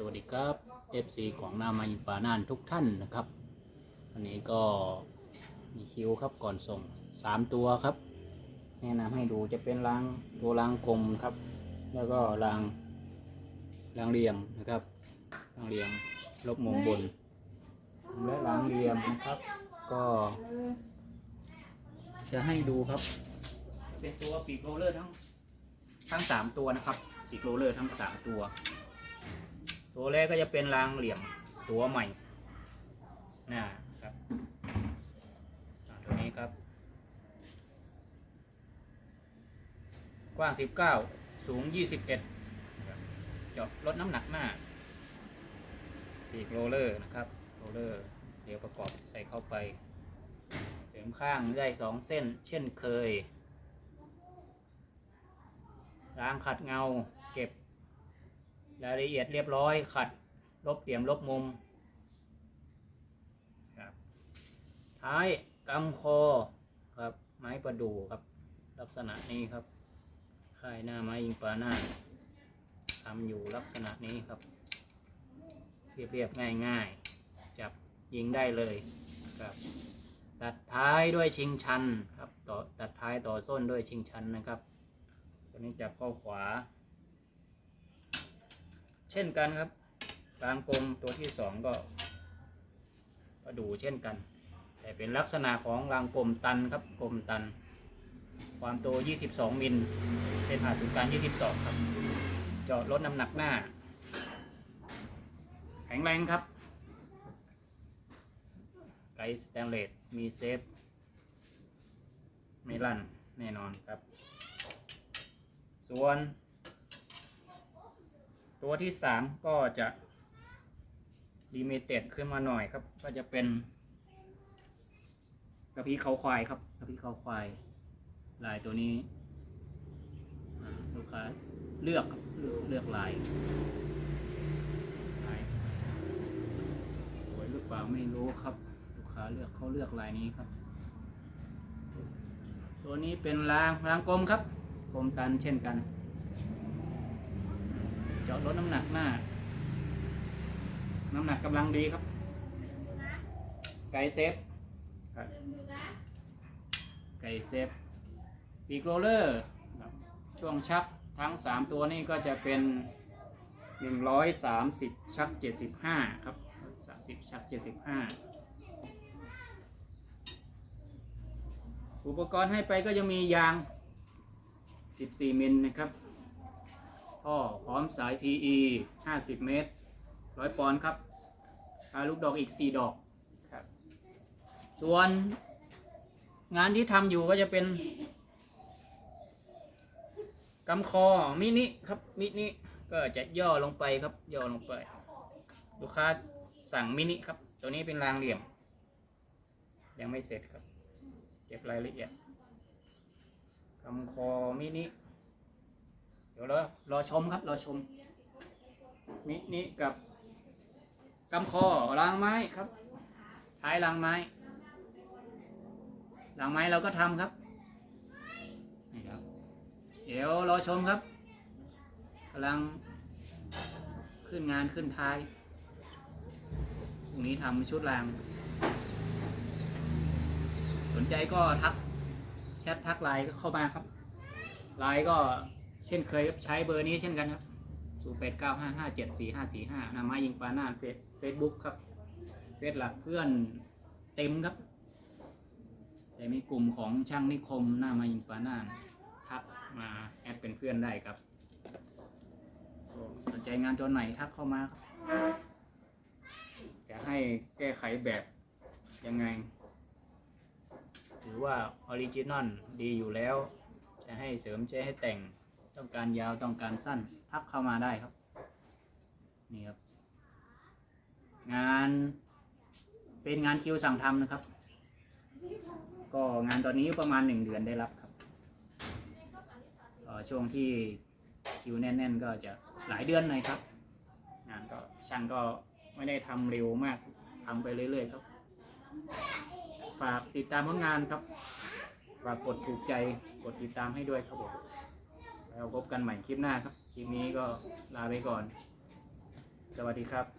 สวัสดีครับ FC ของนามายปาน่านทุกท่านนะครับ วันนี้ก็มีคิวครับก่อนส่ง 3 ตัวครับ แนะนำให้ดูจะเป็นรางตัวรางกลมครับ แล้วก็รางรางเหลี่ยมนะครับรางเหลี่ยมลบมุมบน และรางเหลี่ยมนะครับ ก็ จะให้ดูครับ เป็นตัวปีกโรลเลอร์ทั้งทั้งสามตัวนะครับปีกโรลเลอร์ทั้งสามตัว ตัวแรกก็จะเป็นรางเหลี่ยมตัวใหม่นะครับตัวนี้ครับ กว้าง 19 สูง 21เจาะลดน้ำหนักหน้าปีกโรเลอร์นะครับโรเลอร์เดี๋ยวประกอบใส่เข้าไปเสริมข้างได้สองเส้น เช่นเคยล้างขัดเงาเก็บ รายละเอียดเรียบร้อย ขัด ลบเหลี่ยมลบมุมครับท้ายกำคอครับ ไม้ประดู่ครับ ลักษณะนี้ครับค่ายหน้าไม้ยิงปลาหน้าทำอยู่ลักษณะนี้ครับเรียบเรียบง่ายง่ายๆจับยิงได้เลยครับ ตัดท้ายด้วยชิงชันครับต่อตัดท้ายต่อส้นด้วยชิงชันนะครับตัวนี้จับข้าขวา เช่นกันครับรางกลมตัวที่สองก็ก็ดูเช่นกัน แต่เป็นลักษณะของรางกลมตันครับกลมตัน ความโต 22 มิลเป็นผ่าศูนย์กลาง 22 ครับ เจาะลดน้ำหนักหน้า แข็งแรงครับ ไกด์สแตนเลสมีเซฟไม่ลั่นแน่นอนครับ ส่วน ตัวที่สามก็จะลิมิเต็ดขึ้นมาหน่อยครับ ก็จะเป็นกระพี้เขาควายครับกระพี้เขาควาย ลายตัวนี้ลูกค้าเลือกครับเลือกเลือกลายลาย สวยหรือเปล่าไม่รู้ครับ ลูกค้าเลือกเขาเลือกลายนี้ครับ ตัวนี้เป็นรางรางกลมครับกลมตันเช่นกัน จาะลดน้ำหนักหน้าน้ำหนักกำลังดีครับ ไก่เซฟครับไก่เซฟปีกโรลเลอร์ครับช่วงชักทั้ง 3 ตัวนี้ก็จะเป็น 130 ชัก 75 ครับ 30 ชัก 75 อุปกรณ์ให้ไปก็จะมียาง 14 มิลนะครับ ท่อพร้อมสาย PE 50 เมตร 100 ปอนด์ครับปลาลูกดอกอีก 4 ดอกครับ ส่วนงานที่ทำอยู่ก็จะเป็นกำคอมินิครับมินิก็จะย่อลงไปครับ ย่อลงไป ลูกค้าสั่งมินิครับ ตัวนี้เป็นรางเหลี่ยม ยังไม่เสร็จครับ เก็บรายละเอียดกำคอมินิเดี๋ยวรอรอชมครับ รอชม มินิกับกำคอรางไม้ครับ ท้ายรางไม้รางไม้เราก็ทำครับนี่ครับ เดี๋ยวรอชมครับกำลังขึ้นงานขึ้นท้ายพรุ่งนี้ทำชุดราง สนใจก็ทักแชททักไลน์เข้ามาครับไลน์ก็ เช่นเคยใช้เบอร์นี้เช่นกันครับ 0 8 9 5 5 7 4 5 4 5นามายิงปาหน้าเฟซเฟซบุ๊กครับ เฟซหลักเพื่อนเต็มครับ แต่มีกลุ่มของช่างนิคมหน้ามายิงปาหน้าทักมาแอดเป็นเพื่อนได้ครับสนใจงานตัวไหนทักเข้ามาจะให้แก้ไขแบบยังไง ถือว่าออริจินอลดีอยู่แล้ว จะให้เสริมจะให้แต่ง ต้องการยาวต้องการสั้นทักเข้ามาได้ครับ นี่ครับ งานเป็นงานคิวสั่งทำนะครับ ก็งานตอนนี้ประมาณหนึ่งเดือนได้รับครับออช่วงที่คิวแน่น ๆ ก็จะหลายเดือนหน่อยครับงานก็ช่างก็ไม่ได้ทำเร็วมากทำไปเรื่อย ๆ ครับ ฝากติดตามผลงานครับ ฝากกดถูกใจ กดติดตามให้ด้วยครับผม เราพบกันใหม่คลิปหน้าครับ คลิปนี้ก็ลาไปก่อน สวัสดีครับ